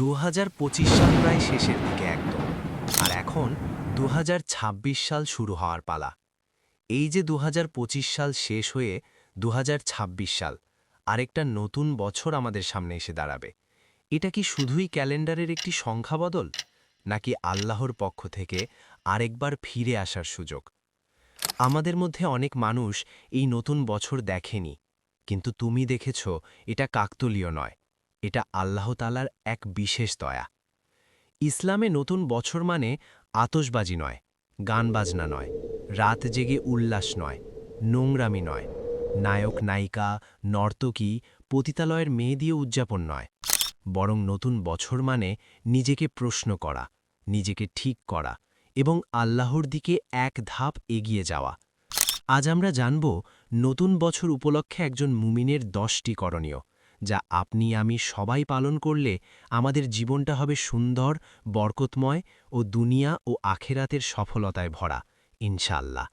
দু হাজার পঁচিশ সাল প্রায় শেষের দিকে একদম। আর এখন দু হাজার ছাব্বিশ সাল শুরু হওয়ার পালা। এই যে দু হাজার পঁচিশ সাল শেষ হয়ে দু হাজার ছাব্বিশ সাল, আরেকটা নতুন বছর আমাদের সামনে এসে দাঁড়াবে। এটা কি শুধুই ক্যালেন্ডারের একটি সংখ্যা বদল, নাকি আল্লাহর পক্ষ থেকে আরেকবার ফিরে আসার সুযোগ? আমাদের মধ্যে অনেক মানুষ এই নতুন বছর দেখেনি, কিন্তু তুমি দেখেছ এটা কাকতলীয় নয়। এটা আল্লাহ তালার এক বিশেষ দয়া। ইসলামে নতুন বছর মানে আতসবাজি নয় গান বাজনা নয়, রাত জেগে উল্লাস নয়, নোংরামি নয়, নায়ক, নায়িকা, নর্তকী, পতিতালয়ের মেয়ে দিয়ে উদযাপন নয়, বরং নতুন বছর মানে নিজেকে প্রশ্ন করা, নিজেকে ঠিক করা এবং আল্লাহর দিকে এক ধাপ এগিয়ে যাওয়া। আজ আমরা জানব, নতুন বছর উপলক্ষে একজন মুমিনের দশটি করণীয়। যা আপনি, আমি সবাই পালন করলে আমাদের জীবনটা হবে সুন্দর, বরকতময় ও দুনিয়া ও আখেরাতের সফলতায় ভরা ইনশাল্লাহ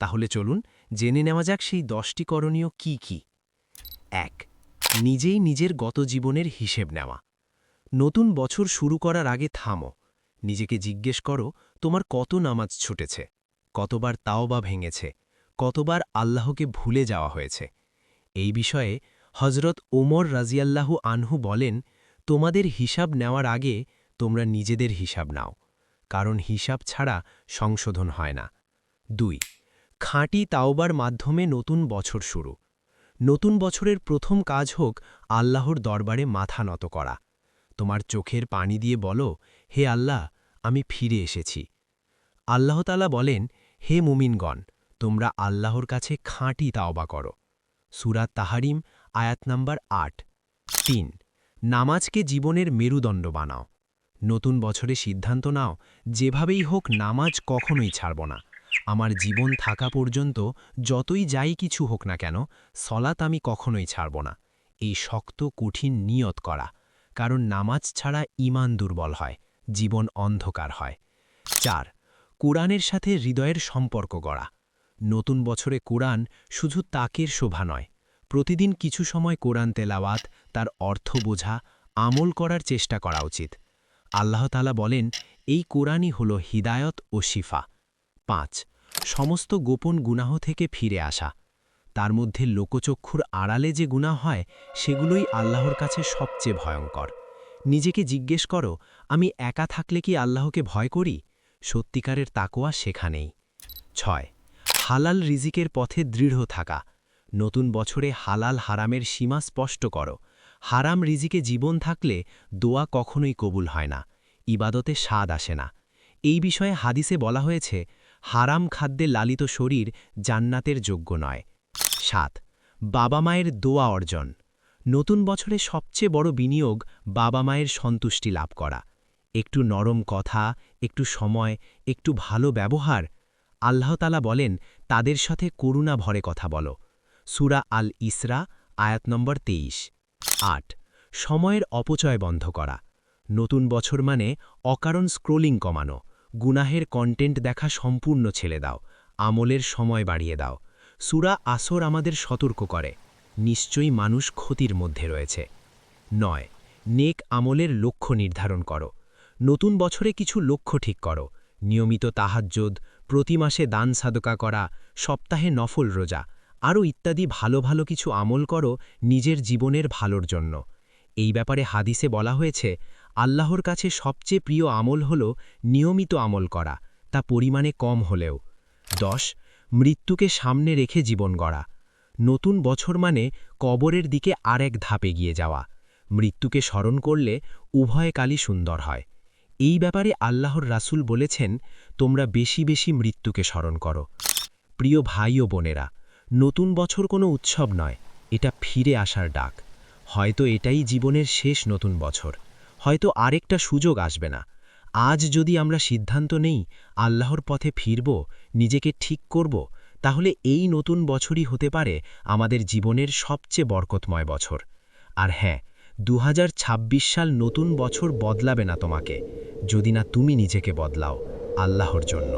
তাহলে চলুন জেনে নেওয়া যাক সেই দশটি করণীয় কি কি। এক, নিজেই নিজের গত জীবনের হিসেব নেওয়া। নতুন বছর শুরু করার আগে থামো। নিজেকে জিজ্ঞেস করো, তোমার কত নামাজ ছুটেছে? কতবার তাওবা ভেঙেছে? কতবার আল্লাহকে ভুলে যাওয়া হয়েছে? এই বিষয়ে হজরত ওমর রাজিয়াল্লাহু আনহু বলেন, তোমাদের হিসাব নেওয়ার আগে তোমরা নিজেদের হিসাব নাও, কারণ হিসাব ছাড়া সংশোধন হয় না। দুই, খাঁটি তাওবার মাধ্যমে নতুন বছর শুরু। নতুন বছরের প্রথম কাজ হোক আল্লাহর দরবারে মাথা নত করা। তোমার চোখের পানি দিয়ে বলো, হে আল্লাহ, আমি ফিরে এসেছি। আল্লাহতালা বলেন, হে মুমিনগণ, তোমরা আল্লাহর কাছে খাঁটি তাওবা করো। সুরাত তাহারিম আয়াত নাম্বার আট। তিন, নামাজকে জীবনের মেরুদণ্ড বানাও। নতুন বছরে সিদ্ধান্ত নাও, যেভাবেই হোক নামাজ কখনোই ছাড়ব না। আমার জীবন থাকা পর্যন্ত যতই যাই কিছু হোক না কেন সলাত আমি কখনোই ছাড়ব না। এই শক্ত, কঠিন নিয়ত করা। কারণ নামাজ ছাড়া ইমান দুর্বল হয়, জীবন অন্ধকার হয়। চার, কোরআনের সাথে হৃদয়ের সম্পর্ক গড়া। নতুন বছরে কোরআন শুধু তাকের শোভা নয় প্রতিদিন কিছু সময় কোরআন তেলাওয়াত, তার অর্থ বোঝা, আমল করার চেষ্টা করা উচিত। আল্লাহতালা বলেন, এই কোরআনই হল হিদায়ত ও শিফা। পাঁচ, সমস্ত গোপন গুনাহ থেকে ফিরে আসা। তার মধ্যে লোকচক্ষুর আড়ালে যে গুনাহ হয়, সেগুলোই আল্লাহর কাছে সবচেয়ে ভয়ঙ্কর। নিজেকে জিজ্ঞেস করো, আমি একা থাকলে কি আল্লাহকে ভয় করি? সত্যিকারের তাকোয়া সেখানেই। ছয়, হালাল রিজিকের পথে দৃঢ় থাকা। নতুন বছরে হালাল হারামের সীমা স্পষ্ট করো। হারাম রিজিকে জীবন থাকলে দোয়া কখনোই কবুল হয় না, ইবাদতে স্বাদ আসে না। এই বিষয়ে হাদিসে বলা হয়েছে, হারাম খাদ্যে লালিত শরীর জান্নাতের যোগ্য নয়। সাত, বাবা মায়ের দোয়া অর্জন। নতুন বছরে সবচেয়ে বড় বিনিয়োগ বাবা মায়ের সন্তুষ্টি লাভ করা। একটু নরম কথা, একটু সময়, একটু ভালো ব্যবহার। আল্লাহতালা বলেন, তাদের সাথে করুণা ভরে কথা বলো। সুরা আল ইসরা আয়াত নম্বর তেইশ। আট, সময়ের অপচয় বন্ধ করা। নতুন বছর মানে অকারণ স্ক্রোলিং কমানো। গুনাহের কন্টেন্ট দেখা সম্পূর্ণ ছেড়ে দাও। আমলের সময় বাড়িয়ে দাও। সুরা আসর আমাদের সতর্ক করে। নিশ্চয়ই মানুষ ক্ষতির মধ্যে রয়েছে। নয়, নেক আমলের লক্ষ্য নির্ধারণ করো। নতুন বছরে কিছু লক্ষ্য ঠিক করো। নিয়মিত তাহাজ্জোদ, প্রতি মাসে দান সাদকা করা, সপ্তাহে নফল রোজা। আরও ইত্যাদি ভালো ভালো কিছু আমল করো নিজের জীবনের ভালোর জন্য। এই ব্যাপারে হাদিসে বলা হয়েছে, আল্লাহর কাছে সবচেয়ে প্রিয় আমল হল নিয়মিত আমল করা, তা পরিমাণে কম হলেও। দশ, মৃত্যুকে সামনে রেখে জীবন গড়া। নতুন বছর মানে কবরের দিকে আরেক ধাপ এগিয়ে যাওয়া। মৃত্যুকে স্মরণ করলে উভয় কালই সুন্দর হয়। এই ব্যাপারে আল্লাহর রাসূল বলেছেন, তোমরা বেশি বেশি মৃত্যুকে স্মরণ করো। প্রিয় ভাই ও বোনেরা নতুন বছর কোনো উৎসব নয়, এটা ফিরে আসার ডাক। হয়তো এটাই জীবনের শেষ নতুন বছর। হয়তো আরেকটা সুযোগ আসবে না। আজ যদি আমরা সিদ্ধান্ত নেই, আল্লাহর পথে ফিরব, নিজেকে ঠিক করব, তাহলে এই নতুন বছরই হতে পারে আমাদের জীবনের সবচেয়ে বরকতময় বছর। আর হ্যাঁ দু হাজার ছাব্বিশ সাল নতুন বছর বদলাবে না তোমাকে, যদি না তুমি নিজেকে বদলাও, আল্লাহর জন্য।